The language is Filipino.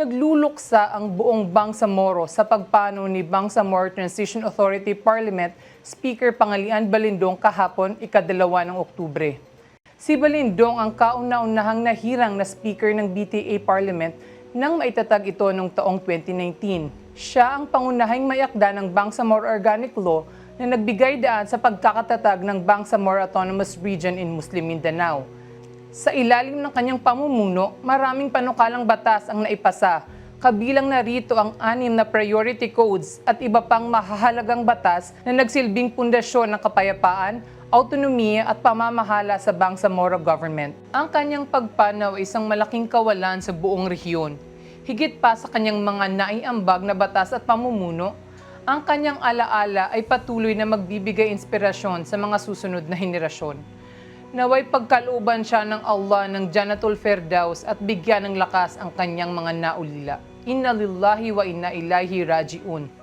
Nagluluksa ang buong Bangsamoro sa pagpano ni Bangsamoro Transition Authority Parliament Speaker Pangalian Balindong kahapon ikadalawa ng Oktubre. Si Balindong ang kauna-unahang nahirang na speaker ng BTA Parliament nang maitatag ito noong taong 2019. Siya ang pangunahing mayakda ng Bangsamoro Organic Law na nagbigay daan sa pagkakatatag ng Bangsamoro Autonomous Region in Muslim Mindanao. Sa ilalim ng kanyang pamumuno, maraming panukalang batas ang naipasa. Kabilang na rito ang anim na priority codes at iba pang mahahalagang batas na nagsilbing pundasyon ng kapayapaan, autonomiya at pamamahala sa Bangsamoro government. Ang kanyang pagpanaw ay isang malaking kawalan sa buong rehiyon. Higit pa sa kanyang mga naiambag na batas at pamumuno, ang kanyang alaala ay patuloy na magbibigay inspirasyon sa mga susunod na henerasyon. Naway pagkalooban siya ng Allah ng Janatul Firdaus at bigyan ng lakas ang kanyang mga naulila. Inna lillahi wa inna ilaihi raji'un.